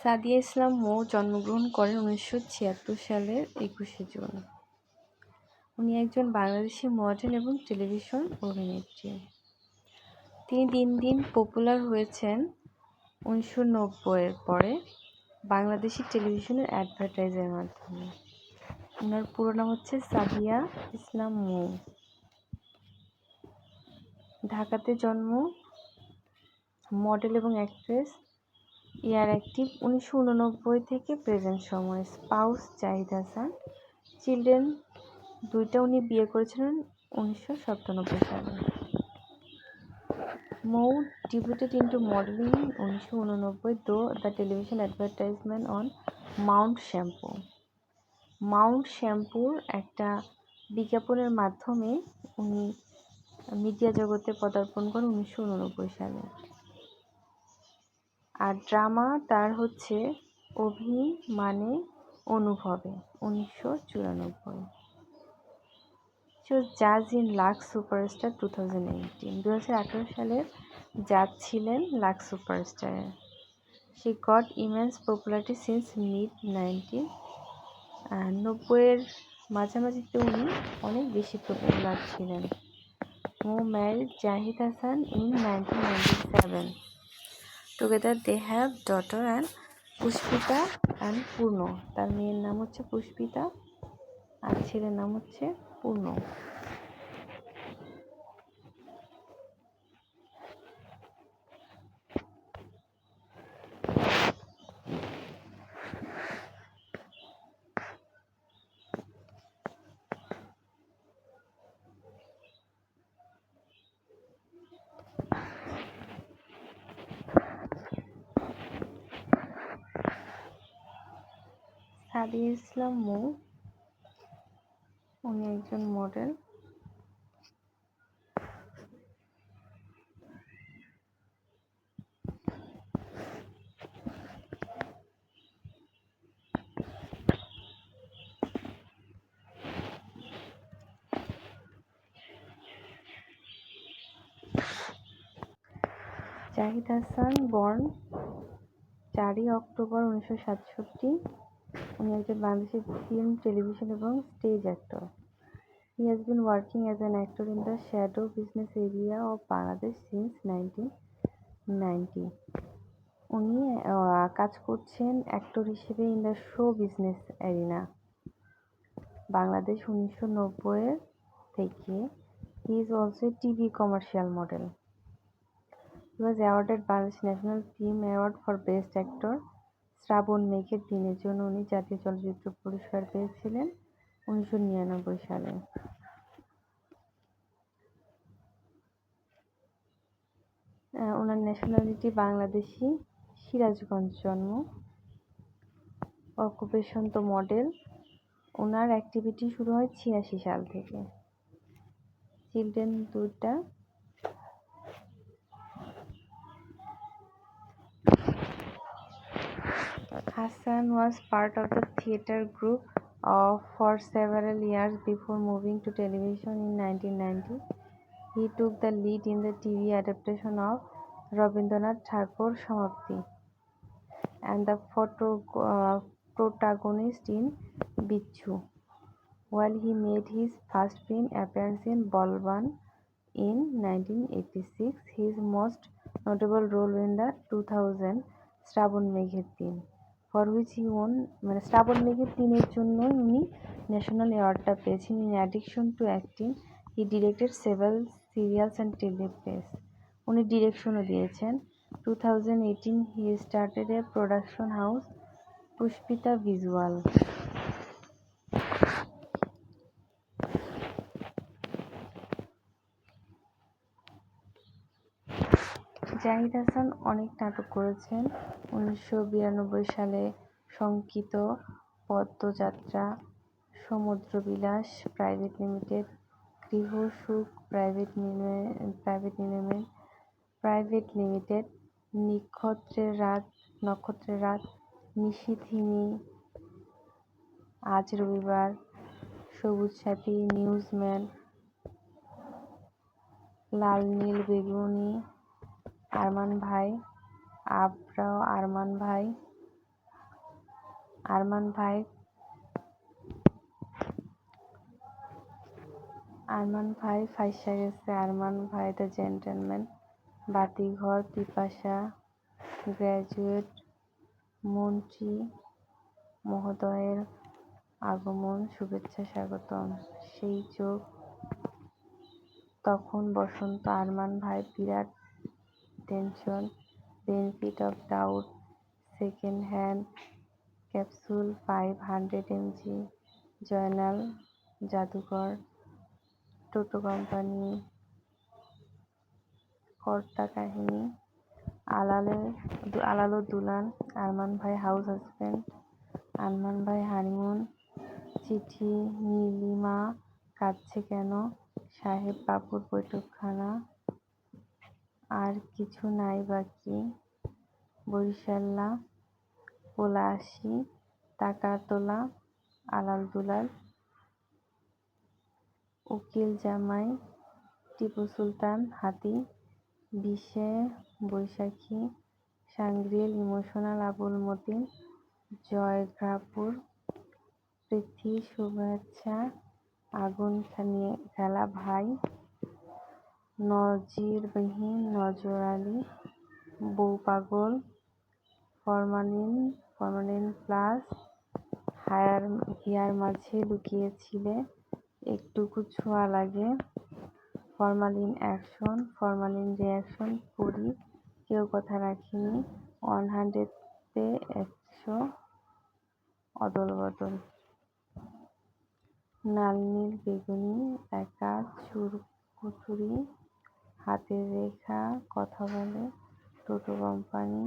সাদিয়া ইসলাম মো জন্মগ্রহণ করেন উনিশশো ছিয়াত্তর সালের একুশে জুন। উনি একজন বাংলাদেশি মডেল এবং টেলিভিশন অভিনেত্রী। তিনি দিন দিন পপুলার হয়েছেন উনিশশো নব্বইয়ের পরে বাংলাদেশি টেলিভিশনের অ্যাডভার্টাইজের মাধ্যমে। ওনার পুরো নাম হচ্ছে সাদিয়া ইসলাম মৌ। ঢাকাতে জন্ম মডেল এবং অ্যাক্ট্রেস ইয়ার অ্যাক্টিভ উনিশশো উননব্বই থেকে প্রেজেন্ট সময় স্পাউস জাহিদ হাসান, চিলড্রেন দুইটা উনি বিয়ে করেছিলেন উনিশশো সাতানব্বই সালে। মৌ ডিভোটেড ইন্টু মডেলিং উনিশশো উননব্বই দো the television advertisement on mount shampoo mount শ্যাম্পুর একটা বিজ্ঞাপনের মাধ্যমে উনি মিডিয়া জগতে পদার্পণ করেন উনিশশো উননব্বই সালে। আর ড্রামা তার হচ্ছে অভিমানে অনুভবে, উনিশশো চুরানব্বই। জাজ in Lux superstar two thousand eighteen. দু হাজার আঠারো সালের জাজ ছিলেন Lux সুপারস্টারের she got immense popularity since mid nineteen. নব্বইয়ের মাঝামাঝিতে উনি অনেক বেশি পপুলার ছিলেন। ও married Zahid Hasan in nineteen ninety seven. Together they have daughter and Pushpita and Purno তার মেয়ের নাম হচ্ছে পুষ্পিতা আর ছেলের নাম হচ্ছে পূর্ণ সাদিয়া ইসলাম মৌ। উনি একজন মডেল জাহিদ হাসান বর্ন চারই অক্টোবর উনিশশো সাতষট্টি। উনি একজন বাংলাদেশি ফিল্ম টেলিভিশন এবং stage actor he has been working as an actor in the shadow business area of Bangladesh since nineteen ninety উনি কাজ করছেন অ্যাক্টর হিসেবে in the show business arena Bangladesh উনিশশো নব্বইয়ের থেকে he is also TV commercial model he was awarded Bangladesh national film award for best actor Srabon মেঘের দিনের জন্য উনি জাতীয় চলচ্চিত্র পুরস্কার পেয়েছিলেন উনিশশো নিরানব্বই সালে। ওনার ন্যাশনালিটি বাংলাদেশি। সিরাজগঞ্জ জন্ম। অকুপেশন তো মডেল ওনার অ্যাক্টিভিটি শুরু হয় ছিয়াশি সাল থেকে। চিলড্রেন দুটা Hassan was part of the theatre group uh, for several years before moving to television in 1990. He took the lead in the TV adaptation of Rabindranath Tagore Samapti and the photo, uh, protagonist in Bichu. While he made his first film appearance in Balban in 1986, his most notable role in the 2000 Strabon Megher for which he won মানে শ্রাবণ মেঘের তিনের জন্য উনি national অ্যাওয়ার্ডটা পেয়েছেন। In addition to acting he directed several serials and teleplays উনি ডিরেকশনও দিয়েছেন। Two thousand eighteen he started a production house Pushpita visual Zahid Hasan অনেক নাটক করেছেন। উনিশশো বিরানব্বই সালে শঙ্কিত পদ্মযাত্রা, সমুদ্রবিলাস private limited গৃহসুখ private private limited private limited, নক্ষত্রের রাত নক্ষত্রের রাত, নিশিথিনী, আজ রবিবার, সবুজ সাথী, নিউজম্যান, লাল নীল বেগুনি আরমান ভাই, আবরাও আরমান ভাই আরমান ভাই আরমান ভাই ফাইসা গেছে, আরমান ভাই দ্য জেন্টেলম্যান, বাতিঘর, পিপাসা, গ্র্যাজুয়েট মন্ত্রী মহোদয়ের আগমন, শুভেচ্ছা স্বাগতম। সেই চোখ তখন বসন্ত আরমান ভাই বিরাট tension benefit of doubt second hand capsule five hundred MG Joynal জাদুকর টোটো কোম্পানি কর্তা কাহিনী আলালের আলালো দুলান আরমান ভাই হাউস হাজব্যান্ড আরমান ভাই হানিমুন চিঠি নীলিমা কাঁদছে কেন সাহেব বাবুর বৈঠকখানা আর কিছু নাই বাকি। বরিশাল্লা পোলা আসি টাকা তোলা আলাল দুলাল উকিল জামাই টিপু সুলতান, হাতি, বিশে বৈশাখী, সাংগ্রিল, ইমোশনাল আবুল মতিন জয়ঘাপুর পৃথ্বী, শুভেচ্ছা, আগুন খেলা ভাই। নজিরবিহীন নজর আলী বউ পাগল ফরমালিন ফরমালিন প্লাস হায়ার হিয়ার মাঝে লুকিয়েছিলে, একটুকু ছোঁয়া লাগে। ফরমালিন অ্যাকশন, ফরমালিন রিয়াকশন করি, কেউ কথা রাখিনি। ওয়ান হান্ড্রেডতে একশো অদল বদল। নাল নীল বেগুনি, একা চুর চুরকুচুরি হাতের রেখা কথা বলে টোটো কোম্পানি